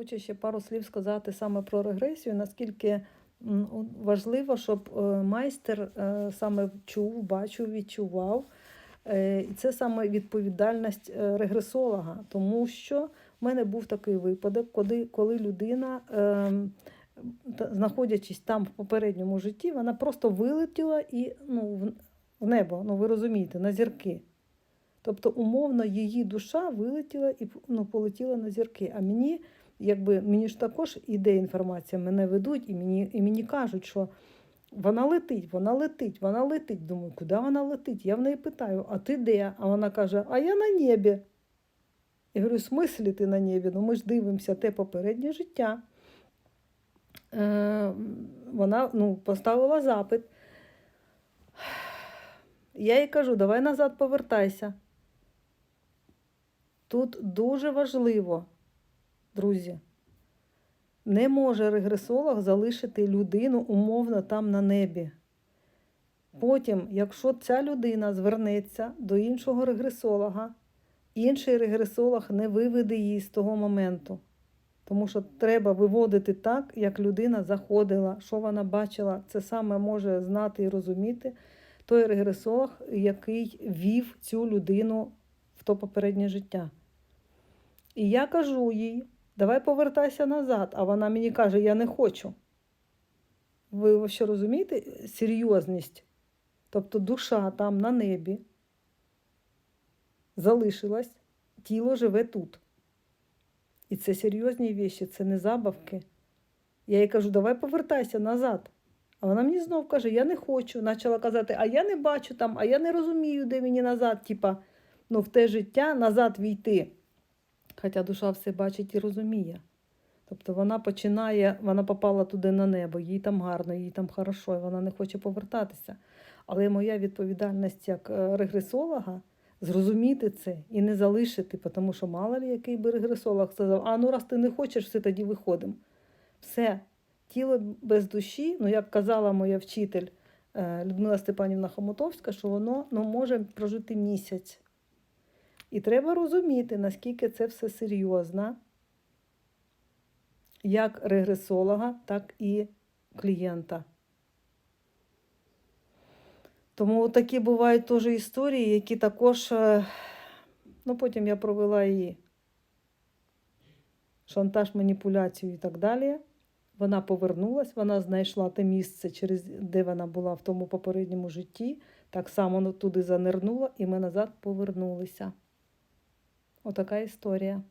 Хочу ще пару слів сказати саме про регресію, наскільки важливо, щоб е, майстер е, саме чув, бачив, відчував. Е, І це саме відповідальність регресолога, тому що в мене був такий випадок, коли, коли людина, знаходячись там в попередньому житті, вона просто вилетіла і ну, в небо, ну ви розумієте, на зірки. Тобто, умовно, її душа вилетіла і ну, полетіла на зірки. А мені, якби мені ж також іде інформація, мене ведуть, і мені, і мені кажуть, що вона летить, вона летить, вона летить. Думаю, куди вона летить? Я в неї питаю, а ти де? А вона каже, а я на небі. Я говорю, в смислі ти на небі? Ну ми ж дивимося те попереднє життя. Е, вона ну, поставила запит. Я їй кажу, давай назад повертайся. Тут дуже важливо, друзі, не може регресолог залишити людину умовно там на небі. Потім, якщо ця людина звернеться до іншого регресолога, інший регресолог не виведе її з того моменту. Тому що треба виводити так, як людина заходила, що вона бачила, це саме може знати і розуміти той регресолог, який вів цю людину в то попереднє життя. І я кажу їй, давай повертайся назад, а вона мені каже, я не хочу. Ви що розумієте серйозність? Тобто душа там на небі залишилась, тіло живе тут. І це серйозні віші, це не забавки. Я їй кажу, давай повертайся назад. А вона мені знов каже, я не хочу. Почала казати, а я не бачу там, а я не розумію, де мені назад, типа, ну, в те життя назад війти. Хоча душа все бачить і розуміє. Тобто вона починає, вона попала туди на небо, їй там гарно, їй там хорошо, і вона не хоче повертатися. Але моя відповідальність як е, регресолога зрозуміти це і не залишити, тому що мало ли який би регресолог сказав, а ну раз ти не хочеш, все тоді виходимо. Все, тіло без душі, ну як казала моя вчитель е, Людмила Степанівна Хомутовська, що воно ну, може прожити місяць. І треба розуміти, наскільки це все серйозно, як регресолога, так і клієнта. Тому такі бувають теж історії, які також, е, ну потім я провела і шантаж, маніпуляцію і так далі. Вона повернулась, вона знайшла те місце, через де вона була в тому попередньому житті. Так само туди занирнула, і ми назад повернулися. Отака історія.